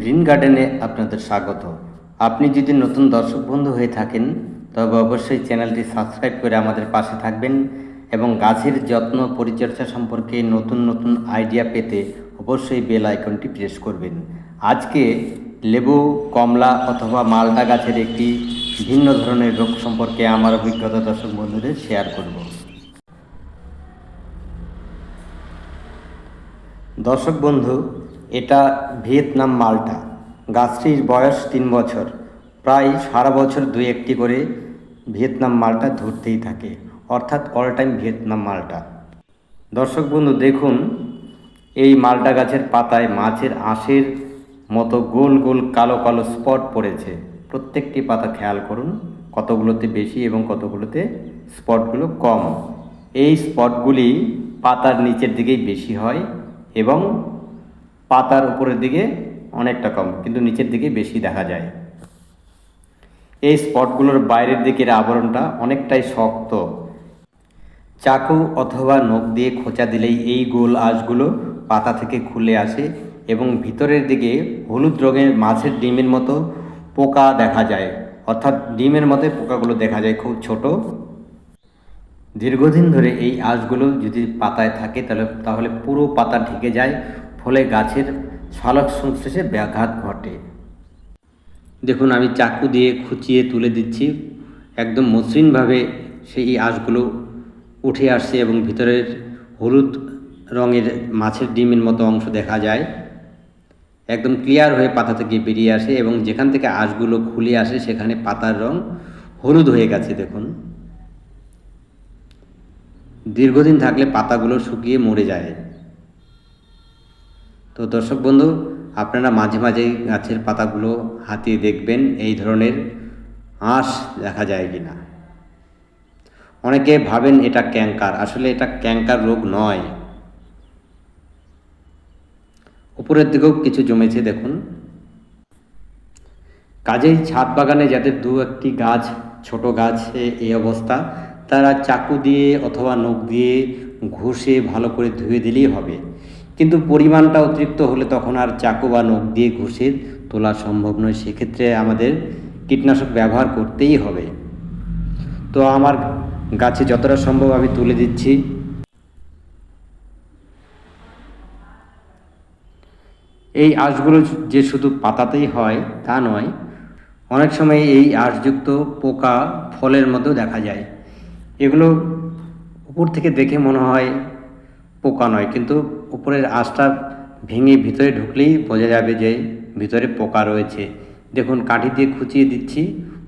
Green গার্ডেনে আপনাদের স্বাগত। আপনি যদি নতুন দর্শক বন্ধু হয়ে থাকেন, তবে অবশ্যই চ্যানেলটি সাবস্ক্রাইব করে আমাদের পাশে থাকবেন এবং গাছের যত্ন পরিচর্যা সম্পর্কে নতুন নতুন আইডিয়া পেতে অবশ্যই বেল আইকনটি প্রেস করবেন। আজকে লেবু, কমলা অথবা মালটা গাছের একটি ভিন্ন ধরনের রোগ সম্পর্কে আমার অভিজ্ঞতা দর্শক বন্ধুদের শেয়ার করব। দর্শক বন্ধু এটা ভিয়েতনাম মালটা। গাছটির বয়স তিন বছর। প্রায় সারা বছর দুই একটি করে ভিয়েতনাম মালটা ধরতেই থাকে। অর্থাৎ অল টাইম ভিয়েতনাম মালটা। দর্শক বন্ধু, দেখুন, এই মালটা গাছের পাতায় মাছের আঁশের মতো গোল গোল কালো কালো স্পট পড়েছে। প্রত্যেকটি পাতা খেয়াল করুন, কতগুলোতে বেশি এবং কতগুলোতে স্পটগুলো কম। এই স্পটগুলি পাতার নিচের দিকেই বেশি হয় এবং পাতার উপরের দিকে অনেকটা কম, কিন্তু নিচের দিকে বেশি দেখা যায়। এই স্পটগুলোর বাইরের দিকের আবরণটা অনেকটাই শক্ত। চাকু অথবা নখ দিয়ে খোঁচা দিলেই এই গোল আঁশগুলো পাতা থেকে খুলে আসে এবং ভিতরের দিকে হলুদ রঙের মাছের ডিমের মতো পোকা দেখা যায়। অর্থাৎ ডিমের মতো পোকাগুলো দেখা যায় খুব ছোট। দীর্ঘদিন ধরে এই আঁশগুলো যদি পাতায় থাকে তাহলে তাহলে পুরো পাতা ঢেকে যায়। গাছের শালক সংশ্লেষে ব্যাঘাত ঘটে। দেখুন, আমি চাকু দিয়ে খুঁচিয়ে তুলে দিচ্ছি। একদম মসৃণভাবে সেই আঁশগুলো উঠে আসছে এবং ভিতরের হলুদ রঙের মাছের ডিমের মতো অংশ দেখা যায়। একদম ক্লিয়ার হয়ে পাতা থেকে বেরিয়ে আসে এবং যেখান থেকে আঁশগুলো খুলে আসে, সেখানে পাতার রং হলুদ হয়ে গেছে, দেখুন। দীর্ঘদিন থাকলে পাতাগুলো শুকিয়ে মরে যায়। তো দর্শক বন্ধু, আপনারা মাঝে মাঝে গাছের পাতাগুলো হাতিয়ে দেখবেন এই ধরনের আঁশ দেখা যায় কি না অনেকে ভাবেন এটা ক্যাঙ্কার আসলে এটা ক্যাঙ্কার রোগ নয়। উপরের দিকেও কিছু জমেছে, দেখুন। কাজেই ছাদ বাগানে যাদের দু একটি গাছ, ছোট গাছে এই অবস্থা, তারা চাকু দিয়ে অথবা নখ দিয়ে ঘষে ভালো করে ধুয়ে দিলেই হবে। কিন্তু পরিমাণটা অতিরিক্ত হলে তখন আর চাকু বা নখ দিয়ে ঘষে তোলা সম্ভব নয়। সেক্ষেত্রে আমাদের কীটনাশক ব্যবহার করতেই হবে। তো আমার গাছে যতটা সম্ভব আমি তুলে দিচ্ছি। এই আঁশগুলো যে শুধু পাতাতেই হয়, তা নয়, অনেক সময় এই আঁশযুক্ত পোকা ফলের মধ্যেও দেখা যায়। এগুলো উপর থেকে দেখে মনে হয় পোকা নয়, কিন্তু উপরের আঁশটা ভেঙে ভিতরে ঢুকলেই বোঝা যাবে যে ভিতরে পোকা রয়েছে। দেখুন, কাঠি দিয়ে খুঁচিয়ে দিচ্ছি,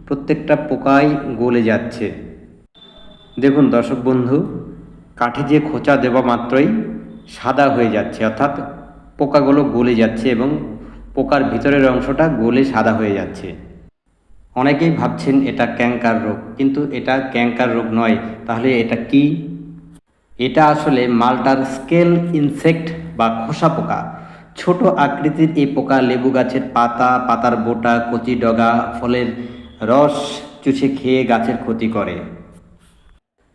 প্রত্যেকটা পোকাই গলে যাচ্ছে। দেখুন, দর্শক বন্ধু, কাঠি দিয়ে খোঁচা দেওয়া মাত্রই সাদা হয়ে যাচ্ছে, অর্থাৎ পোকাগুলো গলে যাচ্ছে এবং পোকার ভিতরের অংশটা গলে সাদা হয়ে যাচ্ছে। অনেকেই ভাবছেন এটা ক্যাঙ্কার রোগ, কিন্তু এটা ক্যাঙ্কার রোগ নয়। তাহলে এটা কি? এটা আসলে মালটার স্কেল, ইনসেক্ট বা খোসা পোকা। ছোট আকৃতির এই পোকা লেবু গাছের পাতা, পাতার বোটা, কচি ডগা, ফলের রস চুষে খেয়ে গাছের ক্ষতি করে।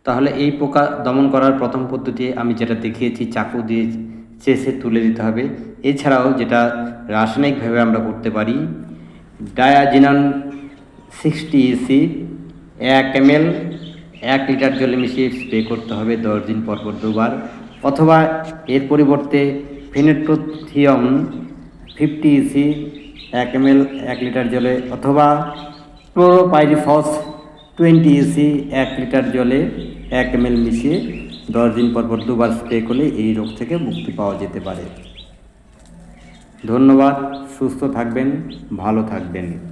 তাহলে এই পোকা দমন করার প্রথম পদ্ধতি আমি যেটা দেখিয়েছি, চাকু দিয়ে চেষে তুলে দিতে হবে। এছাড়াও যেটা রাসায়নিকভাবে আমরা করতে পারি, ডায়াজিনান সিক্সটি ইসি এক এম এল এক লিটার জলে মিশিয়ে স্প্রে করতে হবে দশ দিন পর পর দুবার। অথবা এর পরিবর্তে ফেনেট্রোথিয়ম ফিফটি ইসি এক এম এক লিটার জলে অথবা ক্লোরোপাইরিফস টোয়েন্টি ইসি এক লিটার জলে এক এম মিশিয়ে দশ দিন পর পর দুবার স্প্রে করলে এই রোগ থেকে মুক্তি পাওয়া যেতে পারে। ধন্যবাদ, সুস্থ থাকবেন, ভালো থাকবেন।